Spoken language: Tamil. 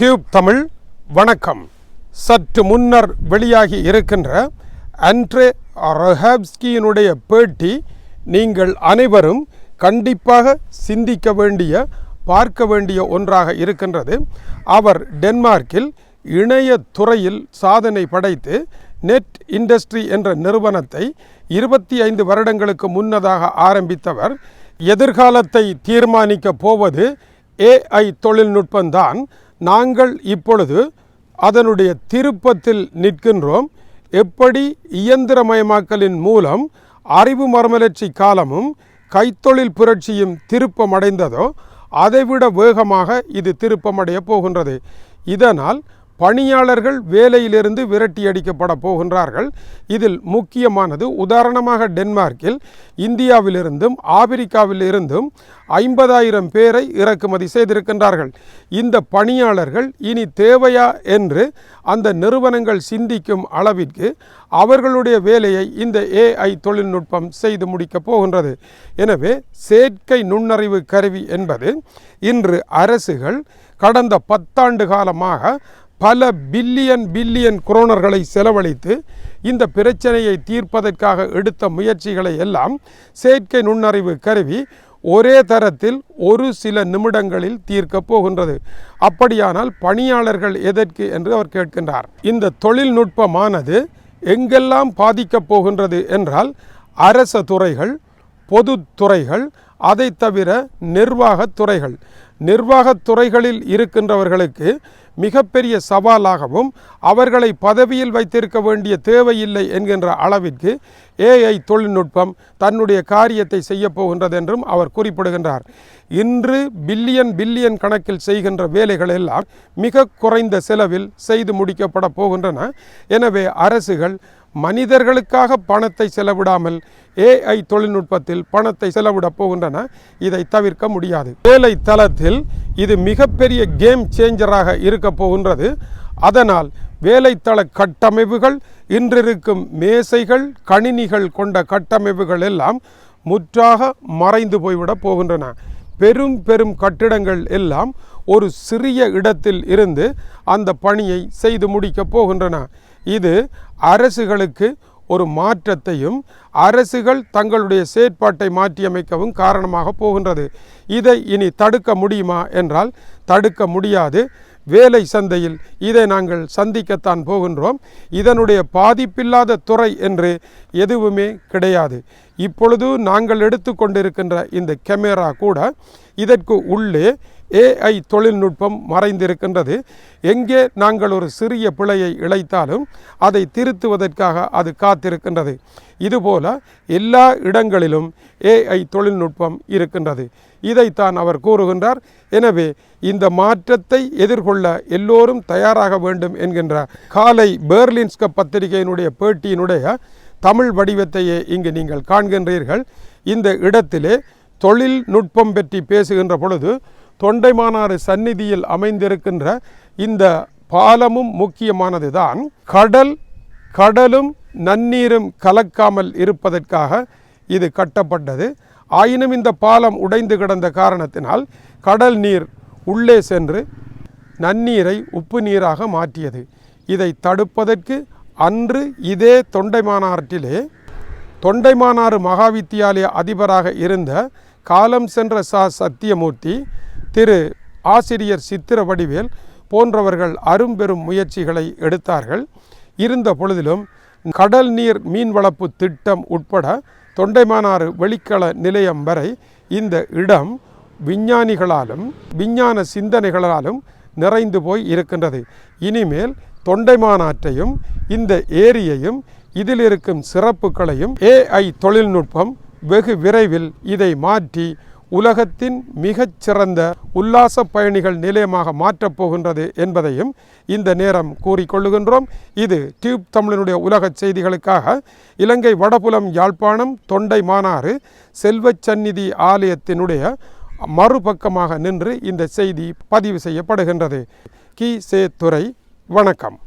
டியூப் தமிழ் வணக்கம். சற்று முன்னர் வெளியாகி இருக்கின்ற அண்ட்ரே ரொஹாப்ஸ்கியினுடைய பேட்டி நீங்கள் அனைவரும் கண்டிப்பாக சிந்திக்க வேண்டிய பார்க்க வேண்டிய ஒன்றாக இருக்கின்றது. அவர் டென்மார்க்கில் இணைய துறையில் சாதனை படைத்து நெட் இண்டஸ்ட்ரி என்ற நிறுவனத்தை இருபத்தி ஐந்து வருடங்களுக்கு முன்னதாக ஆரம்பித்தவர். எதிர்காலத்தை தீர்மானிக்கப் போவது ஏஐ தொழில்நுட்பம்தான். நாங்கள் இப்பொழுது அதனுடைய திருப்பத்தில் நிற்கின்றோம். எப்படி இயந்திரமயமாக்கலின் மூலம் அறிவு மறுமலர்ச்சி காலமும் கைத்தொழில் புரட்சியும் திருப்பமடைந்ததோ அதைவிட வேகமாக இது திருப்பமடைய போகின்றது. இதனால் பணியாளர்கள் வேலையிலிருந்து விரட்டி அடிக்கப்பட போகின்றார்கள். இதில் முக்கியமானது உதாரணமாக டென்மார்க்கில் இந்தியாவிலிருந்தும் ஆப்பிரிக்காவிலிருந்தும் ஐம்பதாயிரம் பேரை இறக்குமதி செய்திருக்கின்றார்கள். இந்த பணியாளர்கள் இனி தேவையா என்று அந்த நிறுவனங்கள் சிந்திக்கும் அளவிற்கு அவர்களுடைய வேலையை இந்த ஏஐ தொழில்நுட்பம் செய்து முடிக்கப் போகின்றது. எனவே செயற்கை நுண்ணறிவு கருவி என்பது இன்று அரசுகள் கடந்த பத்தாண்டு காலமாக பல பில்லியன் பில்லியன் குரோனர்களை செலவழித்து இந்த பிரச்சனையை தீர்ப்பதற்காக எடுத்த முயற்சிகளை எல்லாம் செயற்கை நுண்ணறிவு கருவி ஒரே தரத்தில் ஒரு சில நிமிடங்களில் தீர்க்கப் போகின்றது. அப்படியானால் பணியாளர்கள் எதற்கு என்று அவர் கேட்கின்றார். இந்த தொழில்நுட்பமானது எங்கெல்லாம் பாதிக்கப் போகின்றது என்றால் அரச துறைகள் பொதுத்துறைகள் அதை தவிர நிர்வாகத் துறைகள். நிர்வாகத் துறைகளில் இருக்கின்றவர்களுக்கு மிகப்பெரிய சவாலாகவும் அவர்களை பதவியில் வைத்திருக்க வேண்டிய தேவையில்லை என்கின்ற அளவிற்கு ஏஐ தொழில்நுட்பம் தன்னுடைய காரியத்தை செய்யப்போகின்றது என்றும் அவர் குறிப்பிடுகின்றார். இன்று பில்லியன் பில்லியன் கணக்கில் செய்கின்ற வேலைகள் எல்லாம் மிக குறைந்த செலவில் செய்து முடிக்கப்பட போகின்றன. எனவே அரசுகள் மனிதர்களுக்காக பணத்தை செலவிடாமல் ஏஐ தொழில்நுட்பத்தில் பணத்தை செலவிடப் போகின்றன. இதை தவிர்க்க முடியாது. வேலை தளத்தில் இது மிகப்பெரிய கேம் சேஞ்சராக இருக்க போகின்றது. அதனால் வேலைத்தள கட்டமைப்புகள் இன்றிருக்கும் மேசைகள் கணினிகள் கொண்ட கட்டமைப்புகள் எல்லாம் முற்றாக மறைந்து போய்விடப் போகின்றன. பெரும் பெரும் கட்டிடங்கள் எல்லாம் ஒரு சிறிய இடத்தில் இருந்து அந்த பணியை செய்து முடிக்கப் போகின்றன. இது அரசுகளுக்கு ஒரு மாற்றத்தையும் அரசுகள் தங்களுடைய செயற்பாட்டை மாற்றியமைக்கவும் காரணமாக போகின்றது. இதை இனி தடுக்க முடியுமா என்றால் தடுக்க முடியாது. வேலை சந்தையில் இதை நாங்கள் சந்திக்கத்தான் போகின்றோம். இதனுடைய பாதிப்பில்லாத துறை என்று எதுவுமே கிடையாது. இப்பொழுது நாங்கள் எடுத்துக்கொண்டிருக்கின்ற இந்த கேமரா கூட இதற்கு உள்ளே ஏஐ தொழில்நுட்பம் மறைந்திருக்கின்றது. எங்கே நாங்கள் ஒரு சிறிய பிழையை இழைத்தாலும் அதை திருத்துவதற்காக அது காத்திருக்கின்றது. இதுபோல எல்லா இடங்களிலும் ஏஐ தொழில்நுட்பம் இருக்கின்றது. இதைத்தான் அவர் கூறுகின்றார். எனவே இந்த மாற்றத்தை எதிர்கொள்ள எல்லோரும் தயாராக வேண்டும் என்கின்ற காலை பேர்லின்ஸ்க பத்திரிகையினுடைய பேட்டியினுடைய தமிழ் வடிவத்தையே இங்கு நீங்கள் காண்கின்றீர்கள். இந்த இடத்திலே தொழில்நுட்பம் பற்றி பேசுகின்ற பொழுது தொண்டைமானாறு சந்நிதியில் அமைந்திருக்கின்ற இந்த பாலமும் முக்கியமானது தான் கடல் கடலும் நன்னீரும் கலக்காமல் இருப்பதற்காக இது கட்டப்பட்டது. ஆயினும் இந்த பாலம் உடைந்து கிடந்த காரணத்தினால் கடல் நீர் உள்ளே சென்று நன்னீரை உப்பு நீராக மாற்றியது. இதை தடுப்பதற்கு அன்று இதே தொண்டைமானாற்றிலே தொண்டைமானாறு மகாவித்தியாலய அதிபராக இருந்த காலம் சென்ற சா சத்தியமூர்த்தி திரு ஆசிரியர் சித்திர வடிவேல் போன்றவர்கள் அரும்பெரும் முயற்சிகளை எடுத்தார்கள். இருந்த பொழுதிலும் கடல் நீர் மீன் வளர்ப்பு திட்டம் உட்பட தொண்டைமானாறு வெளிக்கள நிலையம் வரை இந்த இடம் விஞ்ஞானிகளாலும் விஞ்ஞான சிந்தனைகளாலும் நிறைந்து போய் இருக்கின்றது. இனிமேல் தொண்டைமானாற்றையும் இந்த ஏரியையும் இதில் இருக்கும் சிறப்புகளையும் ஏஐ தொழில்நுட்பம் வெகு விரைவில் இதை மாற்றி உலகத்தின் மிகச்சிறந்த உல்லாச பயணிகள் நிலையமாக மாற்றப் போகின்றது என்பதையும் இந்த நேரம் கூறிக்கொள்ளுகின்றோம். இது டியூப் தமிழனுடைய உலக செய்திகளுக்காக இலங்கை வடபுலம் யாழ்ப்பாணம் தொண்டை மானாறு செல்வச் சந்நிதி ஆலயத்தினுடைய மறுபக்கமாக நின்று இந்த செய்தி பதிவு செய்யப்படுகின்றது. கி. சே துறை வணக்கம்.